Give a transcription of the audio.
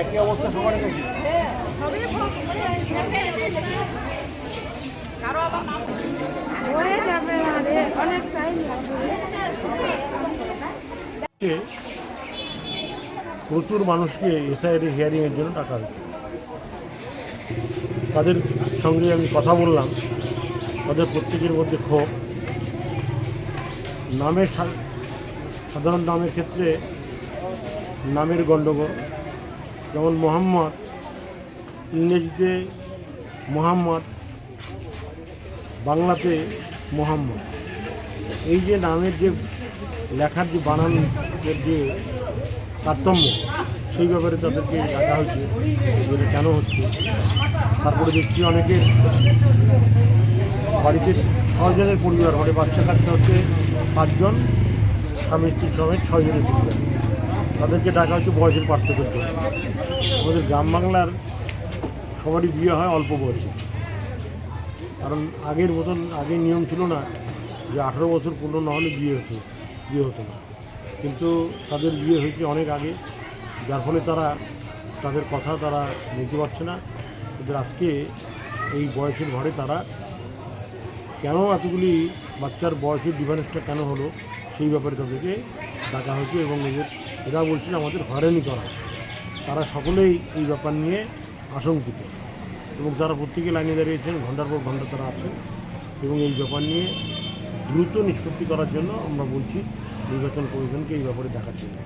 একই অবস্থা সবার হয়ে যাবে অনেক টাইম লাগবে। প্রচুর মানুষকে এসআইডি হিয়ারিংয়ের জন্য টাকা দিচ্ছে তাদের সঙ্গে আমি কথা বললাম। তাদের প্রত্যেকের মধ্যে ক্ষোভ। নামের সাধারণ নামের ক্ষেত্রে নামের গণ্ডগোল। যেমন মোহাম্মদ, ইংরেজিতে মোহাম্মদ, বাংলাতে মোহাম্মদ। এই যে নামের যে লেখার যে বানানের যে তারতম্য, সেই ব্যাপারে তাদেরকে ডাকা হয়েছে যেটা কেন হচ্ছে? তারপরে দেখছি অনেকে বাড়িতে ছজনের পরিবার মানে বাচ্চা কাচ্চা হচ্ছে পাঁচজন, স্বামী স্ত্রী সমেত ছয়জনের পরিবার। তাদেরকে ডাকা হচ্ছে বয়সের পার্থক্যের জন্য আমাদের গ্রাম বাংলার সবারই বিয়ে হয় অল্প বয়সে। কারণ আগের মতন আগের নিয়ম ছিল না যে আঠেরো বছর পূর্ণ না হলে বিয়ে হতো বিয়ে হতো না। কিন্তু তাদের বিয়ে হয়েছে অনেক আগে, যার ফলে তারা, তাদের কথা তারা নিতে পারছে না। এদের আজকে এই বয়সের ঘরে তারা কেন এতগুলি বাচ্চার বয়সের ডিফারেন্সটা কেন হলো, সেই ব্যাপারে তাদেরকে ডাকা হয়েছে এবং এদের, এরা বলছে আমাদের হয়রানি করা। তারা সকলেই এই ব্যাপার নিয়ে আশঙ্কিত এবং তারা প্রত্যেকে লাইনে দাঁড়িয়েছেন ঘণ্টার পর ঘণ্টা তারা আছেন এবং এই ব্যাপার নিয়ে দ্রুত নিষ্পত্তি করার জন্য আমরা বলছি নির্বাচন কমিশনকে এই ব্যাপারে দেখার জন্য।